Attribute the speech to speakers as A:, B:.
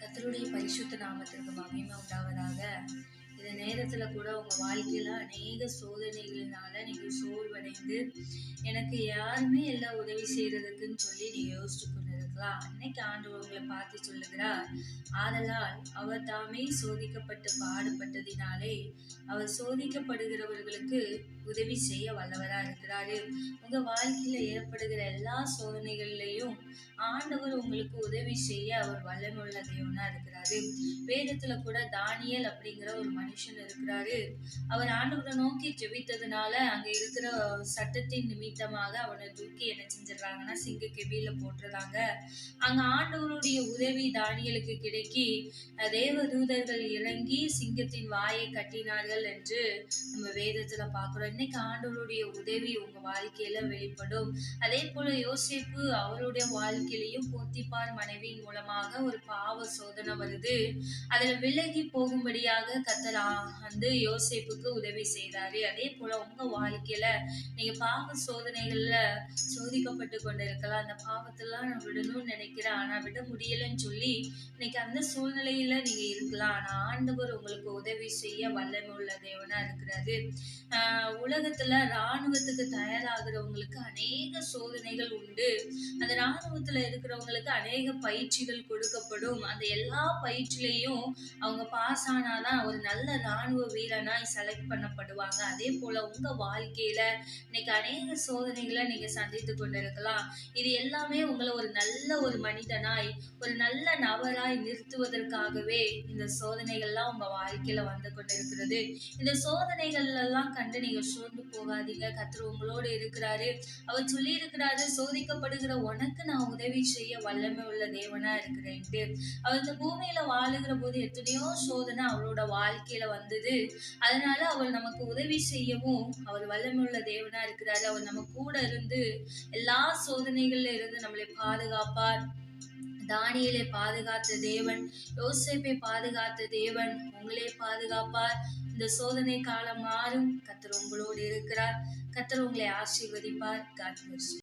A: கத்தருடைய பரிசுத்த நாமத்திற்கு மகிமை உண்டாவதாக. இந்த நேரத்துல கூட உங்க வாழ்க்கையில அநேக சோதனைகளினால நீங்க சோர்வடைந்து எனக்கு யாருமே எல்லாம் உதவி செய்யறதுக்குன்னு சொல்லி நீங்க யோசிச்சு கொண்டிருக்கலாம் இன்னைக்கு ஆண்டவர் உங்களை பார்த்து சொல்லுகிறார் ஆதலால் அவர் தாமே சோதிக்கப்பட்டு பாடுபட்டதினாலே அவர் சோதிக்கப்படுகிறவர்களுக்கு உதவி செய்ய வல்லவரா இருக்கிறாரு. உங்க வாழ்க்கையில ஏற்படுகிற எல்லா சோதனைகள்லையும் ஆண்டவர் உங்களுக்கு உதவி செய்ய அவர் வல்லமுள்ள தேவனா இருக்கிறாரு. வேதத்துல கூட தானியல் அப்படிங்கிற ஒரு மனுஷன் இருக்கிறாரு. அவர் ஆண்டவரை நோக்கி ஜெபித்ததுனால அங்க இருக்கிற சட்டத்தின் நிமித்தமாக அவனை தூக்கி என்ன செஞ்சிடறாங்கன்னா சிங்க கெபியில போட்டுறாங்க. அங்க ஆண்டவருடைய உதவி தானியலுக்கு கிடைக்கி அஹ், தேவ தூதர்கள் இறங்கி சிங்கத்தின் வாயை கட்டினார்கள் என்று நம்ம வேதத்துல பாக்குறோம் இன்னைக்கு ஆண்டவருடைய உதவி உங்க வாழ்க்கையில வெளிப்படும். அதே போல யோசிப்பு அவருடைய வாழ்க்கையிலையும் போத்திப்பார் மனைவியின் மூலமாக ஒரு பாவ சோதனை வருது. அதுல விலகி போகும்படியாக கத்தர் வந்து யோசிப்புக்கு உதவி செய்தாரு. அதே போல உங்க வாழ்க்கையில நீங்க பாவ சோதனைகள்ல சோதிக்கப்பட்டு கொண்டிருக்கலாம். அந்த பாவத்தெல்லாம் நம்மளுடைய விடணும்னு நினைக்கிறேன். ஆனா விட முடியலன்னு சொல்லி இன்னைக்கு அந்த சூழ்நிலையில நீங்க இருக்கலாம். ஆனா ஆண்டவர் உங்களுக்கு உதவி செய்ய வல்லமை உள்ள தேவனா இருக்கிறாரு. ஆஹ் உலகத்துல ராணுவத்துக்கு தயாராகிறவங்களுக்கு அநேக சோதனைகள் உண்டு. அந்த ராணுவத்துல இருக்கிறவங்களுக்கு அநேக பயிற்சிகள் கொடுக்கப்படும். அந்த எல்லா பயிற்சியிலையும் அவங்க பாஸ் ஆனாதான் ஒரு நல்ல ராணுவ வீரனாய் செலக்ட் பண்ணப்படுவாங்க. அதே போல உங்க வாழ்க்கையில இன்னைக்கு அநேக சோதனைகளை நீங்க சந்தித்து கொண்டிருக்கலாம். இது எல்லாமே உங்களை ஒரு நல்ல நல்ல ஒரு மனிதனாய் ஒரு நல்ல நபராய் நிறுத்துவதற்காகவே இந்த சோதனைகள்லாம் உங்க வாழ்க்கையில வந்து கொண்டிருக்கிறது. இந்த சோதனைகள் எல்லாம் கண்டு நீங்க சோர்ந்து போகாதீங்க. கர்த்தர் உங்களோடு இருக்கிறாரு. அவர் சொல்லி இருக்கிறாரு சோதிக்கப்படுகிற உனக்கு நான் உதவி செய்ய வல்லமை உள்ள தேவனா இருக்கிறேன்ட்டு. அவர் இந்த பூமியில வாழுகிற போது எத்தனையோ சோதனை அவரோட வாழ்க்கையில வந்தது. அதனால அவர் நமக்கு உதவி செய்யவும் அவர் வல்லமை உள்ள தேவனா இருக்கிறாரு. அவர் நம்ம கூட இருந்து எல்லா சோதனைகள்ல இருந்து நம்மளை பாதுகாப்பார். தானியலை பாதுகாத்த தேவன் யோசிப்பை பாதுகாத்த தேவன் உங்களே பாதுகாப்பார். இந்த சோதனை காலம் மாறும். கத்தர் உங்களோடு இருக்கிறார். கத்தர் உங்களை ஆசீர்வதிப்பார். காட்